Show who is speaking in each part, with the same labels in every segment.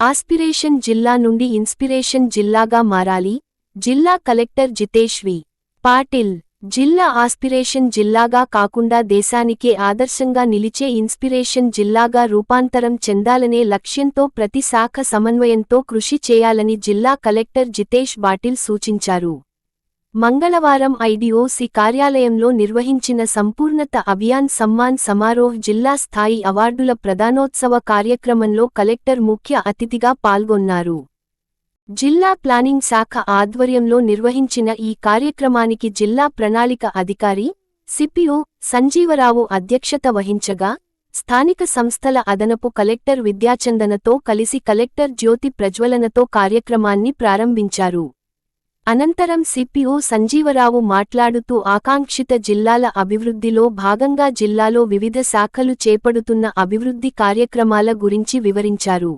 Speaker 1: Aspiration జిల్లా నుండి inspiration జిల్లాగా మారాలి. జిల్లా కలెక్టర్ జితేష్ వి. పాటిల్. జిల్లా ఆస్పిరేషన్ జిల్లాగా కాకుండా దేశానికే ఆదర్శంగా నిలిచే ఇన్స్పిరేషన్ జిల్లాగా రూపాంతరం చెందాలనే లక్ష్యంతో ప్రతి శాఖ సమన్వయంతో కృషి చేయాలని జిల్లా కలెక్టర్ జితేష్ బాటిల్ సూచించారు. మంగళవారం ఐడిఓసి కార్యాలయంలో నిర్వహించిన సంపూర్ణత అభియాన్ సమ్మాన్ సమారోహ్ జిల్లా స్థాయి అవార్డుల ప్రధానోత్సవ కార్యక్రమంలో కలెక్టర్ ముఖ్య అతిథిగా పాల్గొన్నారు. జిల్లా ప్లానింగ్ శాఖ ఆధ్వర్యంలో నిర్వహించిన ఈ కార్యక్రమానికి జిల్లా ప్రణాళిక అధికారి సిపిఓ సంజీవరావు అధ్యక్షత వహించగా స్థానిక సంస్థల అదనపు కలెక్టర్ విద్యాచందనతో కలిసి కలెక్టర్ జ్యోతి ప్రజ్వలనతో కార్యక్రమాన్ని ప్రారంభించారు. అనంతరం సిపిఓ సంజీవరావు మాట్లాడుతూ ఆకాంక్షిత జిల్లాల అభివృద్ధిలో భాగంగా జిల్లాలో వివిధ శాఖలు చేపడుతున్న అభివృద్ధి కార్యక్రమాల గురించి వివరించారు.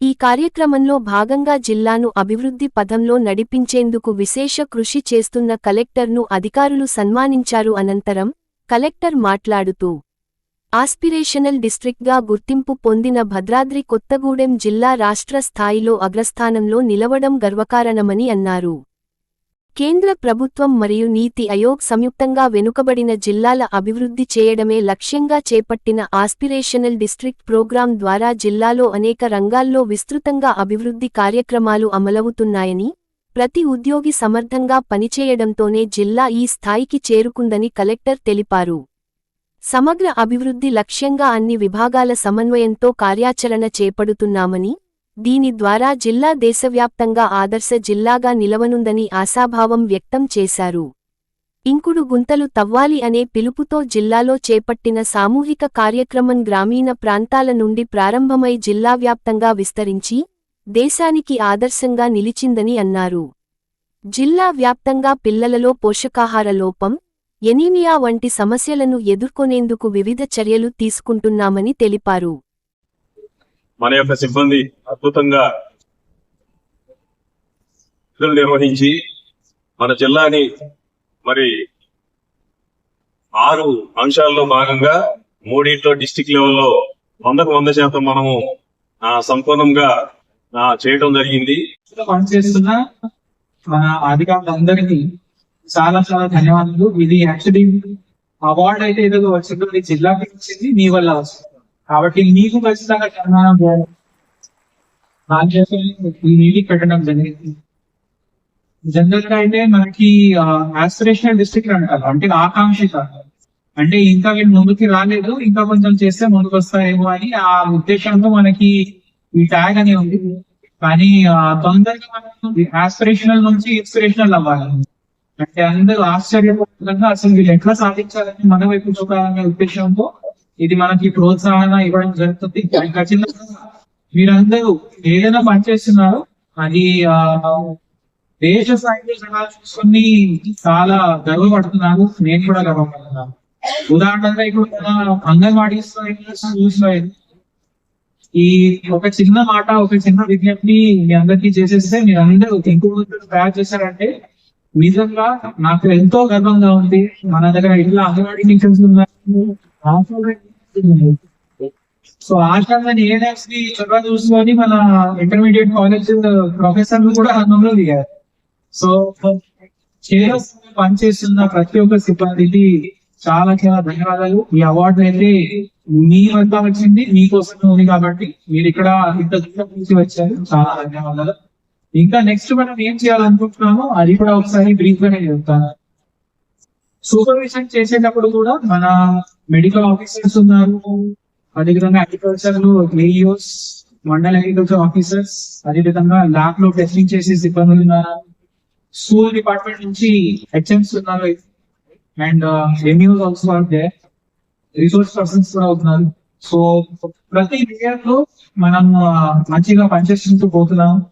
Speaker 1: ఈ కార్యక్రమంలో భాగంగా జిల్లాను అభివృద్ధి పథంలో నడిపించేందుకు విశేష కృషి చేస్తున్న కలెక్టర్ను అధికారులు సన్మానించారు అనంతరం కలెక్టర్ మాట్లాడుతూ ఆస్పిరేషనల్ డిస్ట్రిక్ట్గా గుర్తింపు పొందిన భద్రాద్రి కొత్తగూడెం జిల్లా రాష్ట్ర స్థాయిలో అగ్రస్థానంలో నిలవడం గర్వకారణమని అన్నారు. కేంద్ర ప్రభుత్వం మరియు నీతి అయోగ్ సంయుక్తంగా వెనుకబడిన జిల్లాల అభివృద్ధి చేయడమే లక్ష్యంగా చేపట్టిన ఆస్పిరేషనల్ డిస్ట్రిక్ట్ ప్రోగ్రాం ద్వారా జిల్లాలో అనేక రంగాల్లో విస్తృతంగా అభివృద్ధి కార్యక్రమాలు అమలవుతున్నాయని ప్రతి ఉద్యోగి సమర్థంగా పనిచేయడంతోనే జిల్లా ఈ స్థాయికి చేరుకుందని కలెక్టర్ తెలిపారు. సమగ్ర అభివృద్ధి లక్ష్యంగా అన్ని విభాగాల సమన్వయంతో కార్యాచరణ చేపడుతున్నామని దీని ద్వారా జిల్లా దేశవ్యాప్తంగా ఆదర్శ జిల్లాగా నిలవనుందని ఆశాభావం వ్యక్తం చేశారు. ఇంకుడు గుంతలు తవ్వాలి అనే పిలుపుతో జిల్లాలో చేపట్టిన సామూహిక కార్యక్రమం గ్రామీణ ప్రాంతాల నుండి ప్రారంభమై జిల్లా వ్యాప్తంగా విస్తరించి దేశానికి ఆదర్శంగా నిలిచిందని అన్నారు. జిల్లా వ్యాప్తంగా పిల్లలలో పోషకాహార లోపం ఎనీమియా వంటి సమస్యలను ఎదుర్కొనేందుకు వివిధ చర్యలు తీసుకుంటున్నామని తెలిపారు.
Speaker 2: మన యొక్క సిబ్బంది అద్భుతంగా నిర్వహించి మన జిల్లాని మరి ఆరు అంశాల్లో భాగంగా మూడింట్లో డిస్టిక్ లెవెల్లో వందకు వంద శాతం మనము సంపూర్ణంగా చేయడం జరిగింది.
Speaker 3: పనిచేస్తున్న మన అధికారులందరికీ చాలా చాలా ధన్యవాదాలు. ఇది యాక్చువల్లీ అవార్డ్ అయితే ఏదో వచ్చిందో ఇది జిల్లాకి వచ్చింది మీ వల్ల వచ్చింది. కాబట్టి మీకు ఖచ్చితంగా సన్మానం చేయాలి దానికోసం పెట్టడం జరిగింది. జనరల్గా అయితే మనకి ఆస్పిరేషనల్ డిస్ట్రిక్ట్ అంటారు అంటే ఆకాంక్షిత అంటే ఇంకా వీళ్ళు ముందుకి రాలేదు ఇంకా కొంచెం చేస్తే ముందుకు వస్తారేమో అని ఆ ఉద్దేశంతో మనకి ఈ ట్యాగ్ అని ఉంది. కానీ తొందరగా మనం ఆస్పిరేషనల్ నుంచి ఇన్స్పిరేషనల్ అవ్వాలి. అంటే అందరూ ఆశ్చర్యపోకుండా అసలు వీళ్ళు ఎట్లా సాధించాలని మన వైపు చూడాలనే ఉద్దేశంతో ఇది మనకి ప్రోత్సాహన ఇవ్వడం జరుగుతుంది. ఖచ్చితంగా మీరందరూ ఏదైనా పనిచేస్తున్నారు అది ఆ, దేశ స్థాయిలో జనాలు చూసుకొని చాలా గర్వపడుతున్నారు. నేను కూడా గర్వపడుతున్నాను. ఉదాహరణగా ఇప్పుడు మన అంగన్వాడీ చూసిన ఈ ఒక చిన్న మాట ఒక చిన్న విజ్ఞప్తి మీ అందరికీ చేసేస్తే మీరు అందరూ ఇంకో తయారు చేశారంటే నిజంగా నాకు ఎంతో గర్వంగా ఉంది. మన దగ్గర ఇట్లా అంగన్వాడీ టీచర్స్ ఉన్నారు. సో ఆశాన్ని ఏఎన్ఎస్ని చొరవ చూసుకొని మన ఇంటర్మీడియట్ కాలేజ్ ప్రొఫెసర్లు కూడా రంగంలో దిగారు. సో చేరస్ పనిచేస్తున్న ప్రతి ఒక్క సిబ్బందికి చాలా చాలా ధన్యవాదాలు. ఈ అవార్డు అయితే మీ వద్ద వచ్చింది మీకోసం ఉంది కాబట్టి మీరు ఇక్కడ ఇంత దూరం నుంచి వచ్చారు. చాలా ధన్యవాదాలు. ఇంకా నెక్స్ట్ మనం ఏం చేయాలనుకుంటున్నామో అది కూడా ఒకసారి బ్రీఫ్ గానే చెప్తాను. సూపర్విజన్ చేసేటప్పుడు కూడా మన మెడికల్ ఆఫీసర్స్ ఉన్నారు. అదేవిధంగా అగ్రికల్చర్లో ఏఈఓస్ మండల్ అగ్రికల్చర్ ఆఫీసర్స్ అదేవిధంగా ల్యాబ్లో టెస్టింగ్ చేసే సిబ్బందులు ఉన్నారు. స్కూల్ డిపార్ట్మెంట్ నుంచి హెచ్ఎంస్ ఉన్నారు. And MEOs also are they resource persons కూడా ఉన్నారు. సో ప్రతి ఇయర్లో మనం uh, మంచిగా పనిచేసుకుంటూ పోతున్నాం.